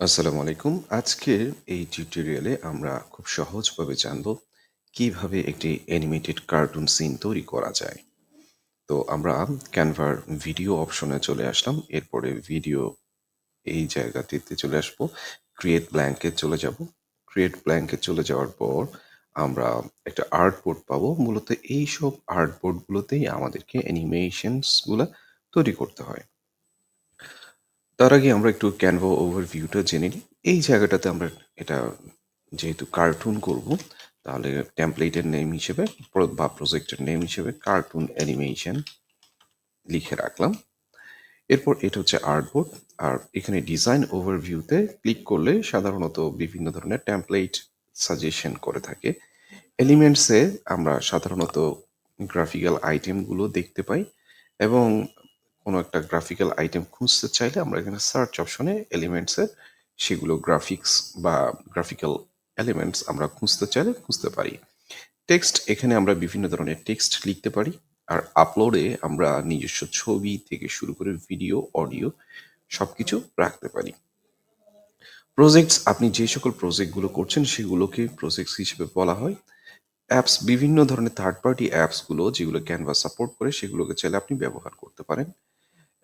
আসসালামু আলাইকুম। আজকের এই টিউটোরিয়ালে আমরা খুব সহজভাবে জানব কীভাবে একটি অ্যানিমেটেড কার্টুন সিন তৈরি করা যায়। তো আমরা ক্যানভার ভিডিও অপশনে চলে আসলাম। এরপরে ভিডিও এই জায়গাটিতে চলে আসব। ক্রিয়েট ব্ল্যাঙ্কে চলে যাব। ক্রিয়েট ব্ল্যাঙ্কে চলে যাওয়ার পর আমরা একটা আর্টবোর্ড পাবো। মূলত এই এইসব আর্টবোর্ডগুলোতেই আমাদেরকে অ্যানিমেশনসগুলা তৈরি করতে হয়। তার আগে আমরা একটু ক্যানভা ওভারভিউটা জেনে নিই। এই জায়গাটাতে আমরা এটা যেহেতু কার্টুন করব, তাহলে টেমপ্লেটের নেম হিসেবে বা প্রজেক্টের নেম হিসেবে কার্টুন অ্যানিমেশন লিখে রাখলাম। এরপর এটা হচ্ছে আর্টবোর্ড আর এখানে ডিজাইন ওভারভিউতে ক্লিক করলে সাধারণত বিভিন্ন ধরনের টেমপ্লেট সাজেশন করে থাকে। এলিমেন্টসে আমরা সাধারণত গ্রাফিক্যাল আইটেমগুলো দেখতে পাই এবং কোনো একটা গ্রাফিক্যাল আইটেম খুঁজতে চাইলে আমরা এখানে সার্চ অপশনে এলিমেন্টসের সেগুলো গ্রাফিক্স বা গ্রাফিক্যাল এলিমেন্টস আমরা খুঁজতে চাইলে খুঁজতে পারি। টেক্সট এখানে আমরা বিভিন্ন ধরনের টেক্সট লিখতে পারি আর আপলোডে আমরা নিজস্ব ছবি থেকে শুরু করে ভিডিও অডিও সব কিছু রাখতে পারি। প্রজেক্টস আপনি যে সকল প্রজেক্টগুলো করছেন সেগুলোকে প্রজেক্টস হিসেবে বলা হয়। অ্যাপস বিভিন্ন ধরনের থার্ড পার্টি অ্যাপসগুলো যেগুলো ক্যানভা সাপোর্ট করে সেগুলোকে চাইলে আপনি ব্যবহার করতে পারেন।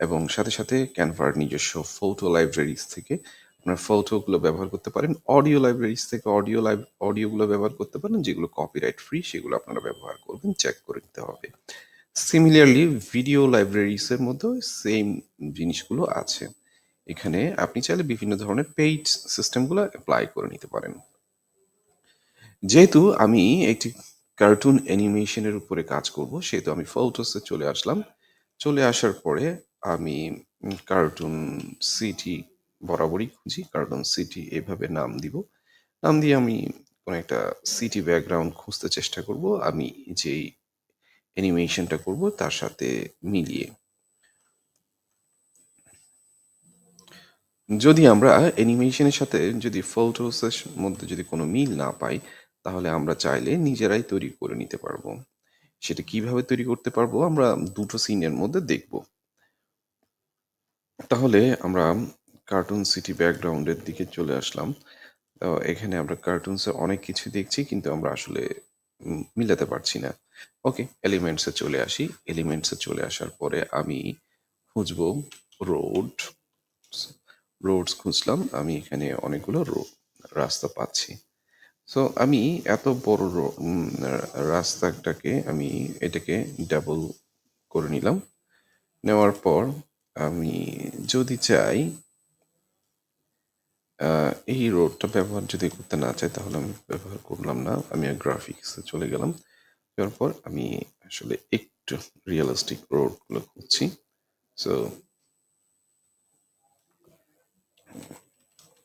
এবং সাথে সাথে ক্যানভার নিজস্ব ফটো লাইব্রেরিজ থেকে আপনার ফটোগুলো ব্যবহার করতে পারেন অডিও লাইব্রেরিজ থেকে অডিও লাইভ অডিওগুলো ব্যবহার করতে পারেন, যেগুলো কপিরাইট ফ্রি সেগুলো আপনারা ব্যবহার করবেন চেক করে নিতে হবে। সিমিলারলি ভিডিও লাইব্রেরিজের মধ্যে সেম জিনিসগুলো আছে। এখানে আপনি চাইলে বিভিন্ন ধরনের পেইড সিস্টেমগুলো অ্যাপ্লাই করে নিতে পারেন। যেহেতু আমি একটি কার্টুন অ্যানিমেশনের উপরে কাজ করব, সেহেতু আমি ফটোসে চলে আসলাম। চলে আসার পরে আমি কার্টুন সিটি বরাবরই খুঁজি কার্টুন সিটি এভাবে নাম দিব। নাম দিয়ে আমি কোনো একটা সিটি ব্যাকগ্রাউন্ড খুঁজতে চেষ্টা করব, আমি যেই অ্যানিমেশনটা করব তার সাথে মিলিয়ে। যদি আমরা অ্যানিমেশনের সাথে যদি ফটোসের মধ্যে যদি কোনো মিল না পাই, তাহলে আমরা চাইলে নিজেরাই তৈরি করে নিতে পারব। সেটা কীভাবে তৈরি করতে পারব, আমরা দুটো সিনের মধ্যে দেখব। তাহলে আমরা কার্টুন সিটি ব্যাকগ্রাউন্ডের দিকে চলে আসলাম। তো এখানে আমরা কার্টুনসে অনেক কিছু দেখছি কিন্তু আমরা আসলে মিলাতে পারছি না। ওকে এলিমেন্টসে চলে আসি। এলিমেন্টসে চলে আসার পরে আমি খুঁজব রোড রোডস খুঁজলাম, আমি এখানে অনেকগুলো রাস্তা পাচ্ছি। সো আমি এত বড় রাস্তাটাকে আমি এটাকে ডাবল করে নিলাম। নেওয়ার পর আমি যদি চাই এই রোডটা ব্যবহার যদি করতে না চাই, তাহলে আমি ব্যবহার করলাম না। আমি গ্রাফিক্সে চলে গেলাম। যাওয়ার পর আমি আসলে একটু রিয়েলিস্টিক রোডগুলো খুঁজছি। সো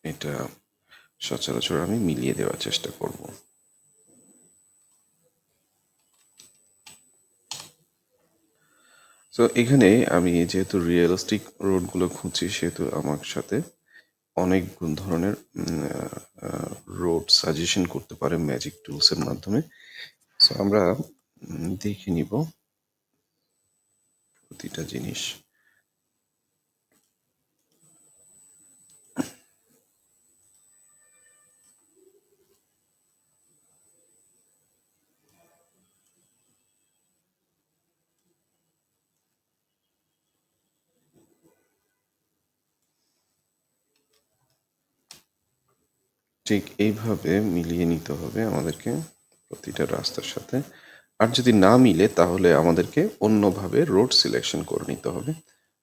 এটা সচরাচর আমি মিলিয়ে দেওয়ার চেষ্টা করব। তো এখানে আমি যেহেতু রিয়েলিস্টিক রোডগুলো খুঁজছি, সেহেতু আমার সাথে অনেক ধরনের রোড সাজেশন করতে পারে ম্যাজিক টুলসের মাধ্যমে। সো আমরা দেখে নিব প্রতিটা জিনিস। ঠিক এইভাবে মিলিয়ে নিতে হবে আমাদেরকে প্রতিটা রাস্তার সাথে। আর যদি না মিলে, তাহলে আমাদেরকে অন্যভাবে রোড সিলেকশন করে নিতে হবে।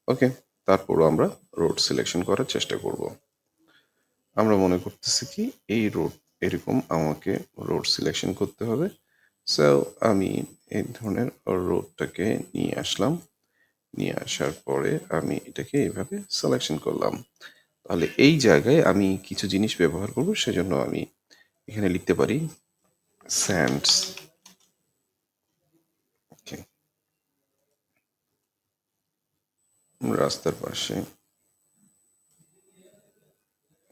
ওকে তারপরও আমরা রোড সিলেকশন করার চেষ্টা করব। আমরা মনে করতেছি কি, এই রোড এরকম আমাকে রোড সিলেকশন করতে হবে। সো আমি এই ধরনের রোডটাকে নিয়ে আসলাম। নিয়ে আসার পরে আমি এটাকে এইভাবে সিলেকশন করলাম। তাহলে এই জায়গায় আমি কিছু জিনিস ব্যবহার করব, সেজন্য আমি এখানে লিখতে পারি স্যান্ডস রাস্তার পাশে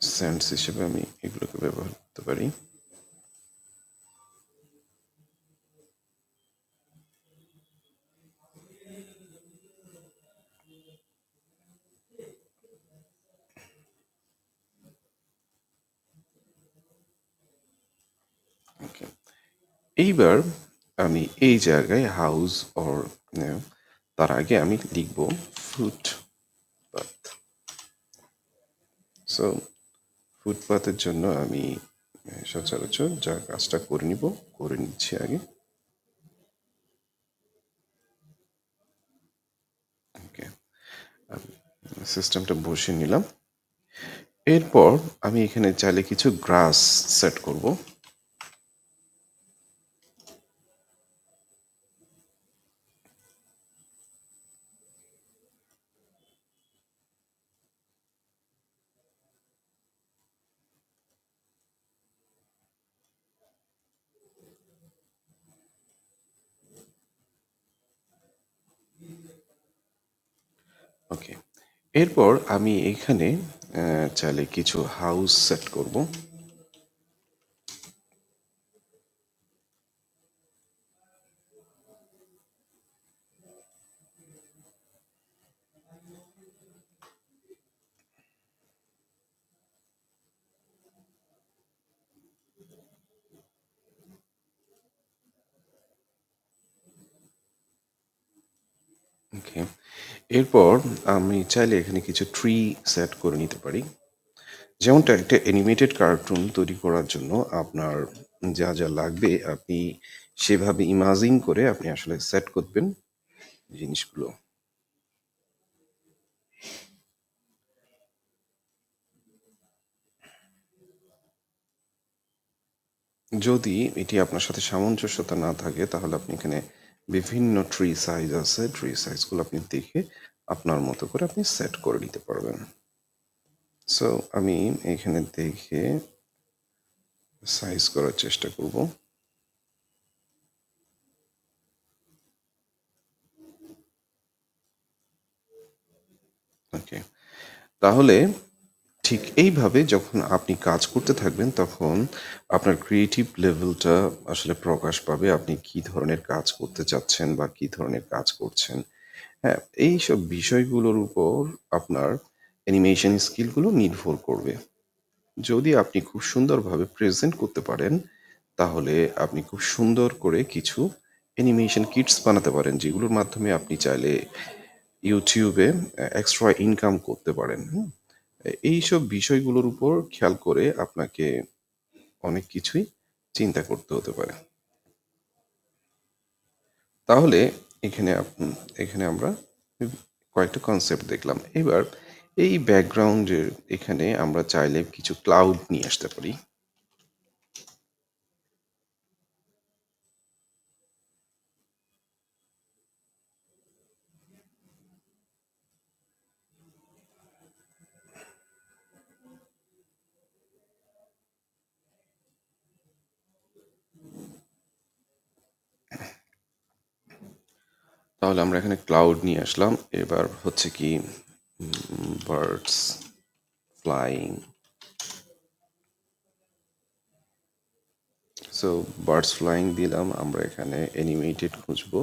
স্যান্ডস হিসেবে আমি এগুলোকে ব্যবহার করতে পারি। এইবার আমি এই জায়গায় হাউস অর তার আগে আমি লিখব ফুটপাথ সো ফুটপাথের জন্য আমি সচরাচর যা কাজটা করে নিব, করে নিচ্ছি আগে। সিস্টেমটা বসিয়ে নিলাম। এরপর আমি এখানে চাইলে কিছু গ্রাস সেট করব। ওকে এরপর আমি এখানে আহ, চাইলে কিছু হাউস সেট করব ওকে এরপর আমি চাইলে এখানে কিছু ট্রি সেট করে নিতে পারি। যেমনটা একটা অ্যানিমেটেড কার্টুন তৈরি করার জন্য আপনার যা যা লাগবে আপনি সেভাবে ইমাজিন করে আপনি আসলে সেট করবেন জিনিসগুলো। যদি এটি আপনার সাথে সামঞ্জস্যতা না থাকে, তাহলে আপনি এখানে বিভিন্ন ট্রি সাইজ আছে ট্রি সাইজগুলো আপনি দেখে আপনার মতো করে আপনি সেট করে নিতে পারবেন। সো আমি এখানে দেখে সাইজ করার চেষ্টা করব। ওকে তাহলে ঠিক এইভাবে যখন আপনি কাজ করতে থাকবেন, তখন আপনার ক্রিয়েটিভ লেভেলটা আসলে প্রকাশ পাবে। আপনি কি ধরনের কাজ করতে চাচ্ছেন বা কি ধরনের কাজ করছেন। হ্যাঁ এই সব বিষয়গুলোর উপর আপনার অ্যানিমেশন স্কিলগুলো নির্ভর করবে। যদি আপনি খুব সুন্দরভাবে প্রেজেন্ট করতে পারেন, তাহলে আপনি খুব সুন্দর করে কিছু অ্যানিমেশন কিটস বানাতে পারেন, যেগুলোর মাধ্যমে আপনি চাইলে ইউটিউবে এক্সট্রা ইনকাম করতে পারেন, হুম? এইসব বিষয়গুলোর উপর খেয়াল করে আপনাকে অনেক কিছুই চিন্তা করতে হতে পারে। তাহলে এখানে এখানে আমরা কয়েকটা কনসেপ্ট দেখলাম। এবার এই ব্যাকগ্রাউন্ডের এখানে আমরা চাইলে কিছু ক্লাউড নিয়ে আসতে পারি। তাহলে আমরা এখানে ক্লাউড নিয়ে আসলাম। এবার হচ্ছে কি birds flying so birds flying দিলাম, আমরা এখানে অ্যানিমেটেড খুঁজবো।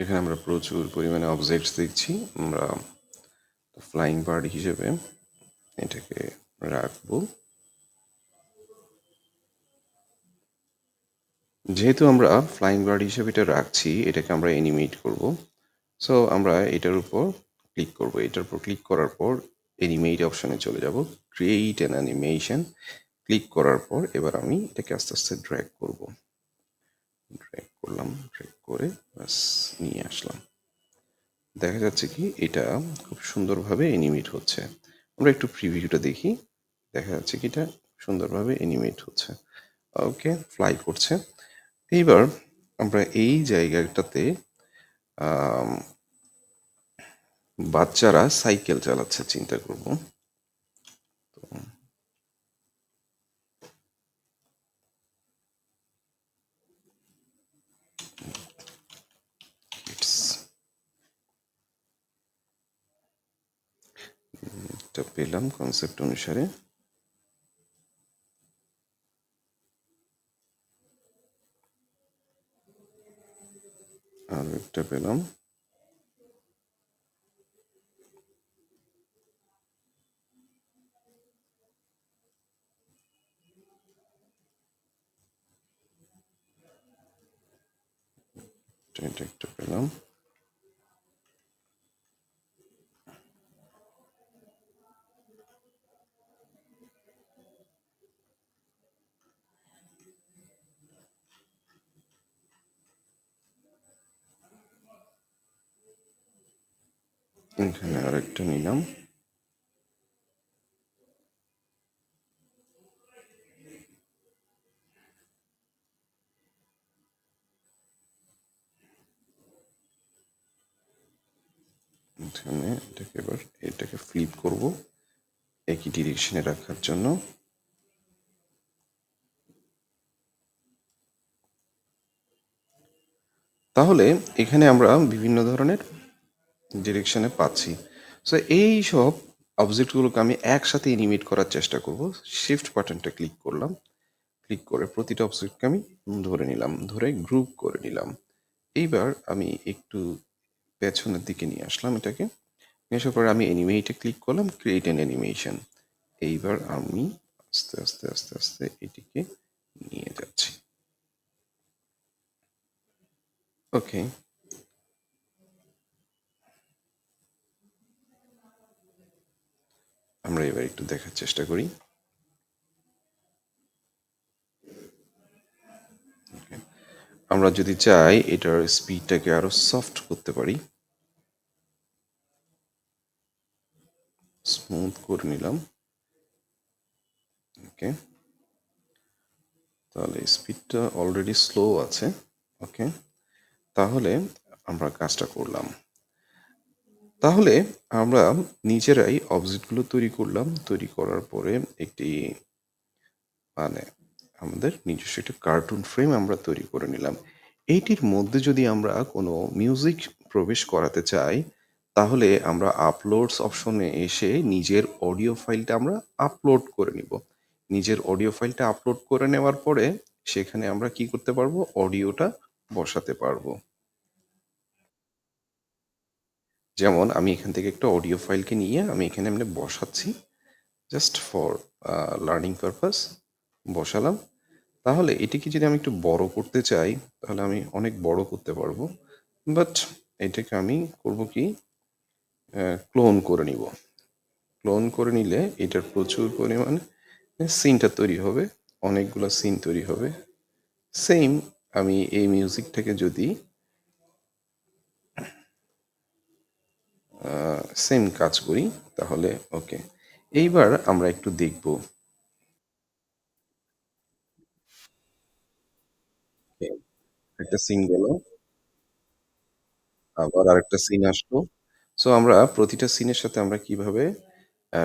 এখানে আমরা প্রচুর পরিমাণে অবজেক্টস দেখছি। আমরা ফ্লাইং বার্ড হিসেবে এটাকে রাখব। যেহেতু আমরা ফ্লাইং বার্ড হিসেবে এটা রাখছি, এটাকে আমরা অ্যানিমেট করব। সো আমরা এটার উপর ক্লিক করব। এটার উপর ক্লিক করার পর অ্যানিমেট অপশনে চলে যাব। ক্রিয়েট অ্যান অ্যানিমেশন ক্লিক করার পর এবার আমি এটাকে আস্তে আস্তে ড্র্যাগ করব। ড্র্যাগ করলাম ড্র্যাগ করে ব্যাস, নিয়ে আসলাম। দেখা যাচ্ছে কি এটা খুব সুন্দরভাবে এনিমেট হচ্ছে। আমরা একটু প্রিভিউটা দেখি। দেখা যাচ্ছে কি এটা সুন্দরভাবে এনিমেট হচ্ছে। ওকে ফ্লাই করছে। এইবার আমরা এই জায়গাটাতে বাচ্চারা সাইকেল চালাচ্ছে, চিন্তা করব এটা পেলাম কনসেপ্ট অনুসারে। আর একটা পেলাম। এটা একটা পেলাম। এখানে আরেকটা নিলাম। এখানে এটাকে এবার এটাকে ফ্লিপ করব একই ডিরেকশনে রাখার জন্য। তাহলে এখানে আমরা বিভিন্ন ধরনের ডিরেকশনে পাচ্ছি। সো এই সব অবজেক্টগুলোকে আমি একসাথে এনিমেট করার চেষ্টা করব। শিফট বাটনটা ক্লিক করলাম। ক্লিক করে প্রতিটা অবজেক্টকে আমি ধরে নিলাম, ধরে গ্রুপ করে নিলাম। এইবার আমি একটু পেছনের দিকে নিয়ে আসলাম এটাকে। নিয়ে আসার পরে আমি অ্যানিমেটে ক্লিক করলাম ক্রিয়েট অ্যান অ্যানিমেশন এইবার আমি আস্তে আস্তে আস্তে আস্তে এটিকে নিয়ে যাচ্ছি। ওকে আমরা এবার একটু দেখার চেষ্টা করি। আমরা যদি চাই এটার স্পিডটাকে আরও সফট করতে পারি। স্মুথ করে নিলাম। ওকে তাহলে স্পিডটা অলরেডি স্লো আছে। ওকে তাহলে আমরা কাজটা করলাম। তাহলে আমরা নিজেরাই অবজেক্টগুলো তৈরি করলাম। তৈরি করার পরে একটি মানে আমাদের নিজস্ব একটা কার্টুন ফ্রেম আমরা তৈরি করে নিলাম। এইটির মধ্যে যদি আমরা কোনো মিউজিক প্রবেশ করাতে চাই, তাহলে আমরা আপলোডস অপশনে এসে নিজের অডিও ফাইলটা আমরা আপলোড করে নিব। নিজের অডিও ফাইলটা আপলোড করে নেওয়ার পরে সেখানে আমরা কি করতে পারব? অডিওটা বসাতে পারব। যেমন আমি এখান থেকে একটা অডিও ফাইলকে নিয়ে আমি এখানে এমনি বসাচ্ছি জাস্ট ফর লার্নিং পারপাস বসালাম। তাহলে এটিকে যদি আমি একটু বড় করতে চাই, তাহলে আমি অনেক বড় করতে পারব। বাট এটাকে আমি করব কি? ক্লোন করে নিব। ক্লোন করে নিলে এটার প্রচুর পরিমাণে সিনটা তৈরি হবে, অনেকগুলো সিন তৈরি হবে। সেম আমি এই মিউজিকটাকে যদি সেম কাজ করি, তাহলে ওকে এইবার আমরা একটু দেখব। একটা সিন গেল। আবার আরেকটা সিন আসলো। সো আমরা প্রতিটা সিনের সাথে আমরা কীভাবে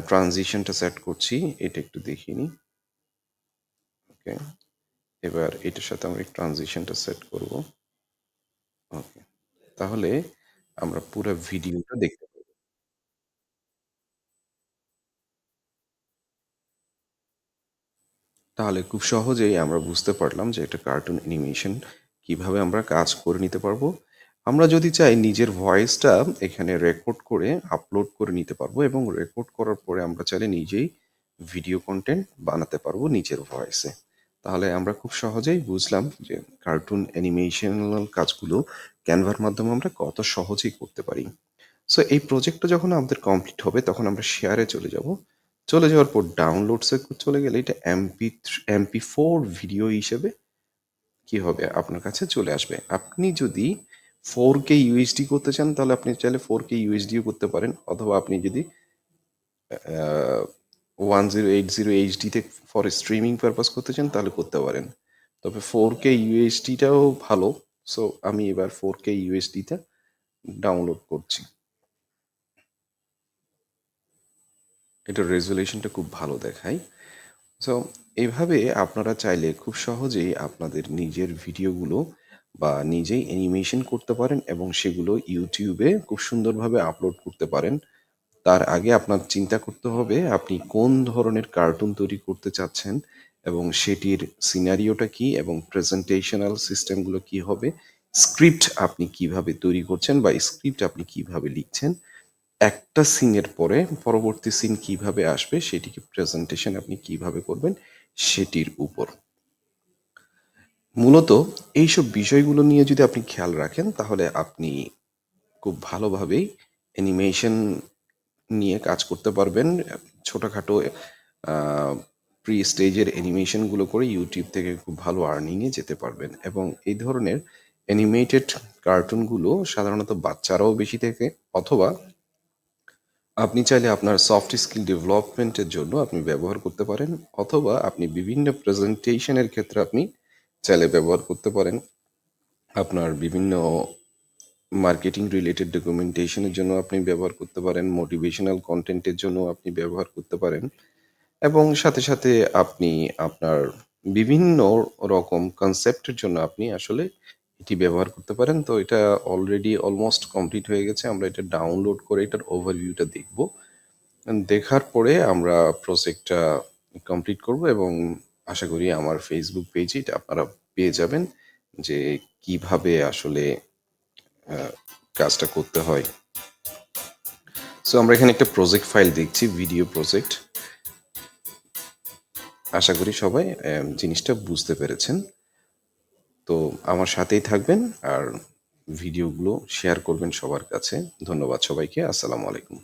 ট্রানজিশনটা সেট করছি, এটা একটু দেখিয়ে নিই। ওকে এবার এটার সাথে আমরা ট্রানজিশনটা সেট করব। ওকে তাহলে আমরা পুরো ভিডিওটা দেখতে পাবো। তাহলে খুব সহজেই আমরা বুঝতে পারলাম যে একটা কার্টুন অ্যানিমেশন কীভাবে আমরা কাজ করে নিতে পারব। আমরা যদি চাই নিজের ভয়েসটা এখানে রেকর্ড করে আপলোড করে নিতে পারব এবং রেকর্ড করার পরে আমরা চাইলে নিজেই ভিডিও কন্টেন্ট বানাতে পারব নিজের ভয়েসে তাহলে আমরা খুব সহজেই বুঝলাম যে কার্টুন অ্যানিমেশনাল কাজগুলো ক্যানভার মাধ্যমে আমরা কত সহজেই করতে পারি। সো এই প্রজেক্টটা যখন আমাদের কমপ্লিট হবে, তখন আমরা শেয়ারে চলে যাব। চলে যাওয়ার পর ডাউনলোডসে চলে গেলে এটা এমপি এমপি ফোর ভিডিও হিসেবে কি হবে? আপনার কাছে চলে আসবে। আপনি যদি ফোর কে ইউএসডি করতে চান, তাহলে আপনি চাইলে ফোর কে ইউএসডিও করতে পারেন। অথবা আপনি যদি ওয়ান জিরো এইট জিরো এইচডিতে ফর স্ট্রিমিং পারপাস করতে চান, তাহলে করতে পারেন। তবে ফোর কে ইউএসডিটাও ভালো। সো আমি এবার ফোর কে ইউএসডিটা ডাউনলোড করছি। এটার রেজুলেশনটা খুব ভালো দেখায়। সো এভাবে আপনারা চাইলে খুব সহজেই আপনাদের নিজের ভিডিওগুলো বা নিজেই অ্যানিমেশন করতে পারেন এবং সেগুলো ইউটিউবে খুব সুন্দরভাবে আপলোড করতে পারেন। তার আগে আপনার চিন্তা করতে হবে, আপনি কোন ধরনের কার্টুন তৈরি করতে চাচ্ছেন এবং সেটির সিনারিওটা কি এবং প্রেজেন্টেশনাল সিস্টেমগুলো কি হবে স্ক্রিপ্ট আপনি কীভাবে তৈরি করছেন বা স্ক্রিপ্ট আপনি কীভাবে লিখছেন, একটা সিনের পরে পরবর্তী সিন কীভাবে আসবে, সেটিকে প্রেজেন্টেশন আপনি কীভাবে করবেন, সেটির উপর। মূলত এইসব বিষয়গুলো নিয়ে যদি আপনি খেয়াল রাখেন, তাহলে আপনি খুব ভালোভাবেই অ্যানিমেশন নিয়ে কাজ করতে পারবেন। ছোটোখাটো প্রি স্টেজের অ্যানিমেশনগুলো করে ইউটিউব থেকে খুব ভালো আর্নিংয়ে যেতে পারবেন। এবং এই ধরনের অ্যানিমেটেড কার্টুনগুলো সাধারণত বাচ্চারাও বেশি থেকে অথবা আপনি চাইলে আপনার সফট স্কিল ডেভেলপমেন্টের জন্য আপনি ব্যবহার করতে পারেন, অথবা আপনি বিভিন্ন প্রেজেন্টেশনের ক্ষেত্রে আপনি চাইলে ব্যবহার করতে পারেন। আপনার বিভিন্ন মার্কেটিং রিলেটেড ডকুমেন্টেশনের জন্য আপনি ব্যবহার করতে পারেন মোটিভেশনাল কন্টেন্টের জন্য আপনি ব্যবহার করতে পারেন এবং সাথে সাথে আপনি আপনার বিভিন্ন রকম কনসেপ্টের জন্য আপনি আসলে এটি ব্যবহার করতে পারেন। তো এটা অলরেডি অলমোস্ট কমপ্লিট হয়ে গেছে। আমরা এটা ডাউনলোড করে এটার ওভারভিউটা দেখব। দেখার পরে আমরা প্রজেক্টটা কমপ্লিট করব এবং আশা করি আমার ফেসবুক পেজে এটা আপনারা পেয়ে যাবেন যে কীভাবে আসলে কাজটা করতে হয়। সো আমরা এখানে একটা প্রজেক্ট ফাইল দেখছি ভিডিও প্রজেক্ট আশা করি সবাই জিনিসটা বুঝতে পেরেছেন। তো আমার সাথেই থাকবেন আর ভিডিওগুলো শেয়ার করবেন সবার কাছে। ধন্যবাদ সবাইকে। আসসালামু আলাইকুম।